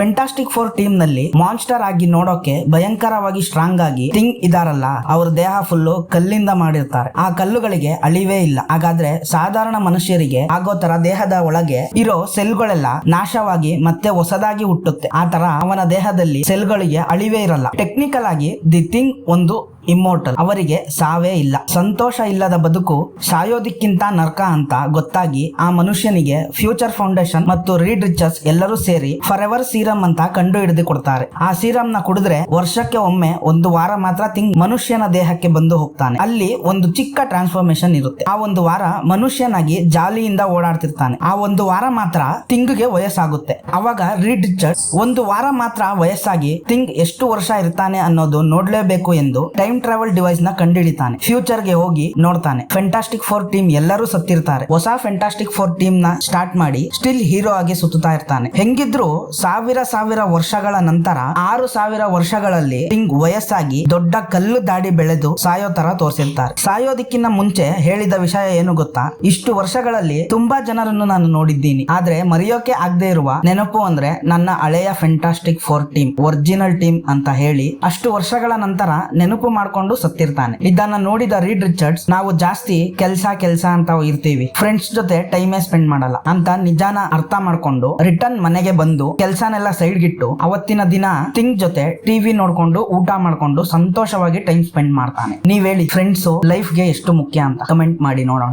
Fantastic four ಟೀಮ್ನಲ್ಲಿ monster ಆಗಿ ನೋಡೋಕೆ ಭಯಂಕರವಾಗಿ ಸ್ಟ್ರಾಂಗ್ ಆಗಿ ಥಿಂಗ್ ಇದಾರಲ್ಲ, ಅವ್ರ ದೇಹ ಫುಲ್ಲು ಕಲ್ಲಿಂದ ಮಾಡಿರ್ತಾರೆ. ಆ ಕಲ್ಲುಗಳಿಗೆ ಅಳಿವೇ ಇಲ್ಲ. ಹಾಗಾದ್ರೆ ಸಾಧಾರಣ ಮನುಷ್ಯರಿಗೆ ಆಗೋ ತರ ದೇಹದ ಒಳಗೆ ಇರೋ ಸೆಲ್ಗಳೆಲ್ಲ ನಾಶವಾಗಿ ಮತ್ತೆ ಹೊಸದಾಗಿ ಹುಟ್ಟುತ್ತೆ. ಆ ತರ ಅವನ ದೇಹದಲ್ಲಿ ಸೆಲ್ಗಳಿಗೆ ಅಳಿವೇ ಇರಲ್ಲ. ಟೆಕ್ನಿಕಲ್ ಆಗಿ ದಿ ಥಿಂಗ್ ಒಂದು ಇಮ್ಮೋರ್ಟಲ್. ಅವರಿಗೆ ಸಾವೇ ಇಲ್ಲ. ಸಂತೋಷ ಇಲ್ಲದ ಬದುಕು ಸಾಯೋದಿಕ್ಕಿಂತ ನರ್ಕ ಅಂತ ಗೊತ್ತಾಗಿ ಆ ಮನುಷ್ಯನಿಗೆ ಫ್ಯೂಚರ್ ಫೌಂಡೇಶನ್ ಮತ್ತು ರೀಡ್ ರಿಚರ್ಸ್ ಎಲ್ಲರೂ ಸೇರಿ ಫಾರ್ ಎವರ್ ಸೀರಮ್ ಅಂತ ಕಂಡು ಹಿಡಿದು ಕೊಡ್ತಾರೆ ಆ ಸೀರಮ್ನ ಕುಡಿದ್ರೆ ವರ್ಷಕ್ಕೆ ಒಮ್ಮೆ ಒಂದು ವಾರ ಮಾತ್ರ ತಿಂಗ್ ಮನುಷ್ಯನ ದೇಹಕ್ಕೆ ಬಂದು ಹೋಗ್ತಾನೆ. ಅಲ್ಲಿ ಒಂದು ಚಿಕ್ಕ ಟ್ರಾನ್ಸ್ಫಾರ್ಮೇಶನ್ ಇರುತ್ತೆ. ಆ ಒಂದು ವಾರ ಮನುಷ್ಯನಾಗಿ ಜಾಲಿಯಿಂದ ಓಡಾಡ್ತಿರ್ತಾನೆ. ಆ ಒಂದು ವಾರ ಮಾತ್ರ ತಿಂಗ್ಗೆ ವಯಸ್ಸಾಗುತ್ತೆ. ಅವಾಗ ರೀಡ್ ರಿಚರ್ಸ್ ಒಂದು ವಾರ ಮಾತ್ರ ವಯಸ್ಸಾಗಿ ತಿಂಗ್ ಎಷ್ಟು ವರ್ಷ ಇರ್ತಾನೆ ಅನ್ನೋದು ನೋಡ್ಲೇಬೇಕು ಎಂದು ಟೈಮ್ ಟ್ರಾವೆಲ್ ಡಿವೈಸ್ನ ಕಂಡುಹಿಡಿತಾನೆ ಫ್ಯೂಚರ್ಗೆ ಹೋಗಿ ನೋಡ್ತಾನೆ. ಫೆಂಟಾಸ್ಟಿಕ್ ಫೋರ್ ಟೀಮ್ ಎಲ್ಲರೂ ಸತ್ತಿರ್ತಾರೆ. ಹೊಸ ಫೆಂಟಾಸ್ಟಿಕ್ ಫೋರ್ ಟೀಮ್ನ ಸ್ಟಾರ್ಟ್ ಮಾಡಿ ಸ್ಟಿಲ್ ಹೀರೋ ಆಗಿ ಸುತ್ತಾ ಇರ್ತಾನೆ. ಹೆಂಗಿದ್ರು ಸಾವಿರ ಸಾವಿರ ವರ್ಷಗಳ ನಂತರ ಆರು ಸಾವಿರ ವರ್ಷಗಳಲ್ಲಿ ಟಿಂಗ್ ವಯಸ್ಸಾಗಿ ದೊಡ್ಡ ಕಲ್ಲು ದಾಡಿ ಬೆಳೆದು ಸಾಯೋ ತರ ತೋರಿಸಿರ್ತಾರೆ. ಸಾಯೋದಿಕ್ಕಿನ್ನ ಮುಂಚೆ ಹೇಳಿದ ವಿಷಯ ಏನು ಗೊತ್ತಾ? ಇಷ್ಟು ವರ್ಷಗಳಲ್ಲಿ ತುಂಬಾ ಜನರನ್ನು ನಾನು ನೋಡಿದ್ದೀನಿ. ಆದ್ರೆ ಮರೆಯೋಕೆ ಆಗದೆ ಇರುವ ನೆನಪು ಅಂದ್ರೆ ನನ್ನ ಹಳೆಯ fantastic four team original team ಅಂತ ಹೇಳಿ ಅಷ್ಟು ವರ್ಷಗಳ ನಂತರ ನೆನಪು ಮಾಡ್ಕೊಂಡು ಸತ್ತಿರ್ತಾನೆ. ಇದನ್ನ ನೋಡಿದ ರೀಡ್ ರಿಚರ್ಡ್ಸ್, ನಾವು ಜಾಸ್ತಿ ಕೆಲ್ಸ, ಕೆಲಸ ಅಂತ ಇರ್ತೀವಿ. ಫ್ರೆಂಡ್ಸ್ ಜೊತೆ ಟೈಮೇ ಸ್ಪೆಂಡ್ ಮಾಡಲ್ಲ ಅಂತ ನಿಜಾನ ಅರ್ಥ ಮಾಡ್ಕೊಂಡು ರಿಟರ್ನ್ ಮನೆಗೆ ಬಂದು ಕೆಲ್ಸನೆಲ್ಲ ಸೈಡ್ ಗಿಟ್ಟು ಅವತ್ತಿನ ದಿನ ತಿಂಗ್ ಜೊತೆ ಟಿವಿ ನೋಡ್ಕೊಂಡು ಊಟ ಮಾಡ್ಕೊಂಡು ಸಂತೋಷವಾಗಿ ಟೈಮ್ ಸ್ಪೆಂಡ್ ಮಾಡ್ತಾನೆ. ನೀವ್ ಹೇಳಿ, ಫ್ರೆಂಡ್ಸ್ ಲೈಫ್ಗೆ ಎಷ್ಟು ಮುಖ್ಯ ಅಂತ? ಕಮೆಂಟ್ ಮಾಡಿ ನೋಡೋಣ.